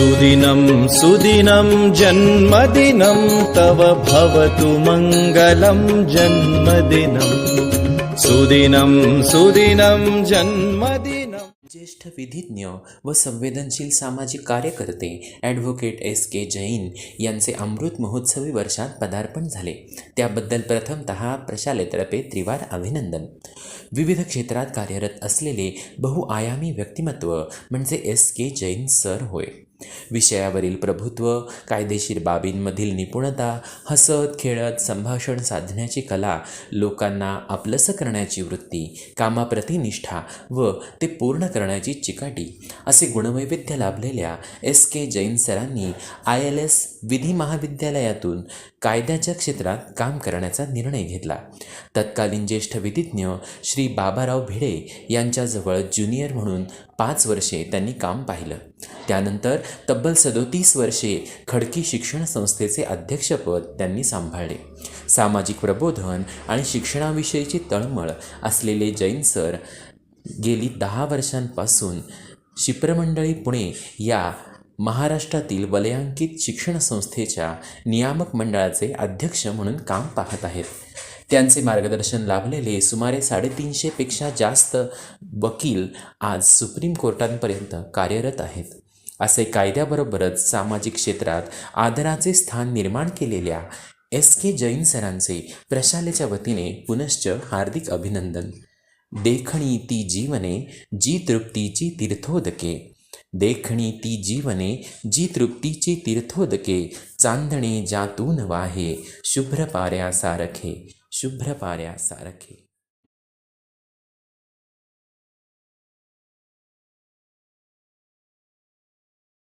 सुदिनं सुदिनं जन्मदिनं तव भवतु मङ्गलं जन्मदिनं। सुदिनं सुदिनं जन्मदिनम् ज्येष्ठ विधिज्ञ व संवेदनशील सामाजिक कार्यकर्ते ॲडव्होकेट एस के जैन यांचे अमृत महोत्सवी वर्षात पदार्पण झाले. त्याबद्दल प्रथमतः प्रशालेतर्फे त्रिवार अभिनंदन. विविध क्षेत्रात कार्यरत असलेले बहुआयामी व्यक्तिमत्व म्हणजे एस के जैन सर होय. विषयावरील प्रभुत्व कायदेशीर बाबींमधील निपुणता हसत खेळत संभाषण साधण्याची कला लोकांना आपलंसं करण्याची वृत्ती कामाप्रती निष्ठा व ते पूर्ण करण्याची चिकाटी असे गुणवैविध्य लाभलेल्या एस के जैन सरांनी आय एल एस विधी महाविद्यालयातून कायद्याच्या क्षेत्रात काम करण्याचा निर्णय घेतला. तत्कालीन ज्येष्ठ विधिज्ञ श्री बाबाराव भिडे यांच्याजवळ ज्युनियर म्हणून पाच वर्षे त्यांनी काम पाहिलं. त्यानंतर तब्बल सदोतीस वर्षे खडकी शिक्षण संस्थेचे अध्यक्षपद त्यांनी सांभाळले. सामाजिक प्रबोधन आणि शिक्षणाविषयीची तळमळ असलेले जैन सर गेली दहा वर्षांपासून शिप्रमंडळी पुणे या महाराष्ट्रातील वलयांकित शिक्षण संस्थेच्या नियामक मंडळाचे अध्यक्ष म्हणून काम पाहत आहेत. त्यांचे मार्गदर्शन लाभलेले सुमारे साडेतीनशेपेक्षा जास्त वकील आज सुप्रीम कोर्टांपर्यंत कार्यरत आहेत. असे कायद्याबरोबरच सामाजिक क्षेत्रात आदराचे स्थान निर्माण केलेल्या एस के जैन सरांचे प्रशालेच्या वतीने पुनश्च हार्दिक अभिनंदन. देखणी ती जीवने जी तृप्तीची तीर्थोदके. देखणी ती जीवने जी तृप्तीची तीर्थोदके. चांदणे जातून वाहे शुभ्र पाऱ्या सारखे शुभ्र पाऱ्या सारखे.